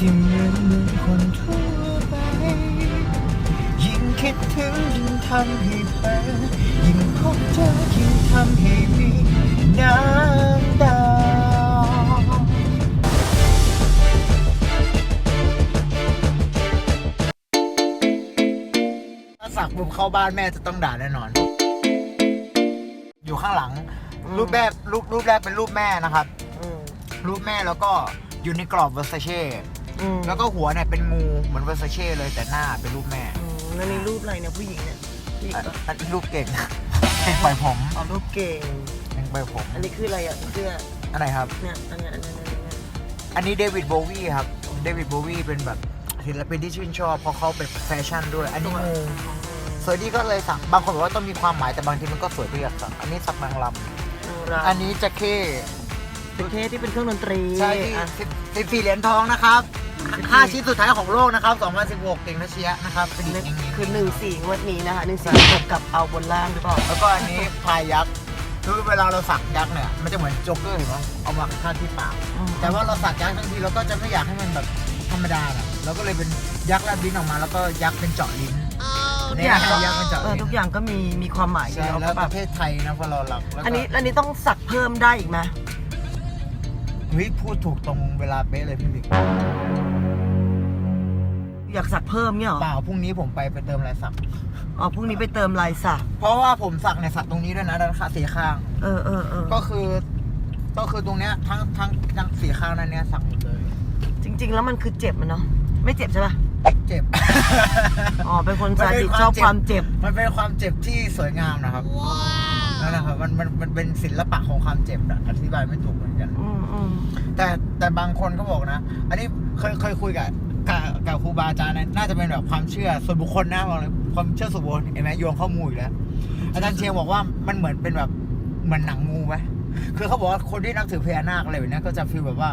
ที่เหมือนเหมือนคนทั่วไป ยิ่งคิดถึงยิ่งทำให้เพลินยิ่งพบเจอยิ่งทำให้มีน้ำตาถ้าสักปุ๊บเข้าบ้านแม่จะต้องด่าแน่นอน อยู่ข้างหลัง รูปแรกรูปรูปแรกเป็นรูปแม่นะครับ รูปแม่แล้วก็อยู่ในกรอบเวอร์ซาเช่ อืม แล้วก็หัวเนี่ยเป็นงูเหมือนเวอร์ซาเช่เลยแต่หน้าเป็นรูปแม่อืมแล้วนี่รูปอะไรเนี่ยผู้หญิงเนี่ยผู้หญิงอันปะอันนี้รูปเก่งเก่งปล่อยผมเอารูปเก่งเก่ง ปล่อยผมอันนี้คืออะไรอะเสื้ออันไหนครับ เนี่ยอันเนี้ยอันเนี้ยอันเนี้ยอันเนี้ยอันนี้เดวิดโบวีครับ เดวิดโบวีเป็นแบบศิลปินที่ชื่นชอบเพราะเขาเป็นแฟชั่นด้วย อันนี้งูสวยดีก็เลยสักบางคนบอกว่าต้องมีความหมายแต่บางทีมันก็สวยก็อยากสักอันนี้สักนางลโนราำอันนี้จะเข้เป็นเคสที่เป็นเครื่องดนตรีใช่ที่อะสิบสิบสี่เหรียญทองนะครับ ห้าชิ้นสุดท้ายของโลกนะครับ 2016 เก่งทัชเชียนะครับเป็นนี่จริงๆคือหนึ่งสี่งวดนี้นะคะหนึ่งสี่จบกับเอาบนล่างหรือเปล่าแล้วก็อันนี้พายยักษ์คือเวลาเราสักยักษ์เนี่ยมันจะเหมือนโจ๊กเกอร์เห็นไหมเอามาคาดที่ปากอืมแต่ว่าเราสักยักษ์ทั้งทีเราก็จะไม่อยากให้มันแบบธรรมดาน่ะเราก็เลยเป็นยักษ์แลบลิ้นออกมา แล้วก็ยักษ์เป็นเจาะลิ้นทุกเนี่อยย่างก็ยักษ์เป็นเจาะเออลิ้นทุกอย่างก็มีมีความหมายใช่อยู่แล้แล้ววปแบบระเทศไทยนะพอเราหลักแล้วก็อันนี้อันนี้ต้องสักเพิ่มได้อีกไหมเฮ้ยพูดถูกตรงเวลาเป๊ะเลยพี่บิ๊ก อยากสักเพิ่มเนี่ยเหรอเปล่าพรุ่งนี้ผมไปไปเติมลายสัก อ๋อพรุ่งนี้ไปเติมลายสัก เพราะว่าผมสักในยสักตรงนี้ด้วยนะด้านข้างสีข้าง เออเออเออก็คือ ก็คือตรงเนี้ยทั้งทั้งทั้งสีข้างนั้นเนี้ยสักหมดเลย จริง ๆ แล้วมันคือเจ็บมันเนาะไม่เจ็บใช่ปะเจ็บ อ๋อเป็นคนซาดิสมันเป็นความชอบความเจ็บ มันเป็นความเจ็บที่สวยงามนะครับนั่นนะครับมันมันมันเป็นศิลปะของความเจ็บอะอธิบายไม่ถูกเหมือนกันอืมอืมแต่แต่บางคนก็บอกนะ อันนี้เคยเคยคุยกับกั บกับครูบาอาจารย์นะน่าจะเป็นแบบความเชื่อส่วนบุคคลนะบอกเลยความเชื่อส่วนบุคคลเห็นไหมโยงข้อมูลอีกแล้วอาจารย์เชียงบอกว่ามันเหมือนเป็นแบบเหมือนหนังงูไหมคือเขาบอกว่าคนที่นับถือพญานาคอะไรแบบเนี้ยก็จะฟีลแบบว่า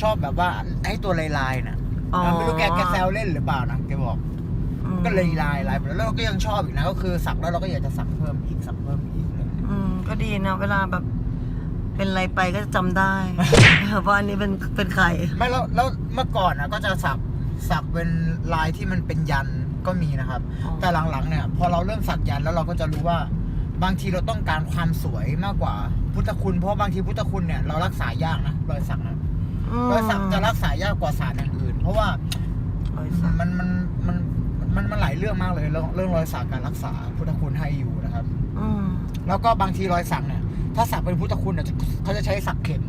ชอบแบบว่าให้ตัวลายๆน่ะอ๋อไม่รู้แกแกแซวเล่นหรือเปล่านะแกบอกอืมก็เลยลายลายไปแล้วเราก็ยังชอบอีกนะก็คือสักแล้วเราก็อยากจะสักเพิ่มอีกสักเพิ่มอีกอะไรอย่างเงี้ยอืมก็ดีนะเวลาแบบเป็นอะไรไปก็จะจำได้ว่าอันนี้เป็นเป็นใครไม่แล้วแล้วเมื่อก่อนนะก็จะสัก สักเป็นลายที่มันเป็นยันก็มีนะครับ อ๋อ แต่หลังๆเนี่ยพอเราเริ่มสักยันแล้วเราก็จะรู้ว่า บางทีเราต้องการความสวยมากกว่าพุทธคุณ เพราะบางทีพุทธคุณเนี่ยเรารักษายากนะรอยสักนะอืมรอยสักจะรักษายากกว่าศาสตร์อย่างอื่นเพราะว่า รอยสัก มันมันมันมันมันหลายเรื่องมากเลยเรื่องเรื่องรอยสักการรักษาพุทธคุณให้อยู่นะครับ อืมแล้วก็บางทีรอยสักเนี่ย ถ้าสักเป็นพุทธคุณเนี่ยจะเขาจะใช้สักเข็ม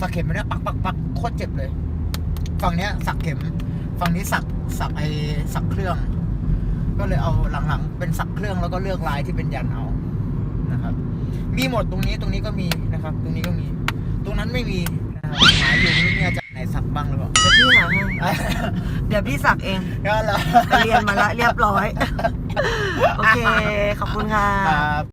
สักเข็มมันเนี่ยปักปักปักโคตรเจ็บเลย ฝั่งเนี้ยสักเข็ม ฝั่งนี้สักสักไอสักเครื่อง ก็เลยเอาหลังๆ เป็นสักเครื่องแล้วก็เลือกลายที่เป็นยันเอานะครับ มีหมดตรงนี้ตรงนี้ก็มีนะครับ ตรงนี้ก็มี ตรงนั้นไม่มีนะครับหาอยู่ไม่รู้มีอาจารย์ไหนสักบ้างหรือเปล่าเดี๋ยวพี่หาให้เดี๋ยวพี่สักเองก็แล้วไปเรียนมาละเรียบร้อย โอเค ขอบคุณค่ะ ครับ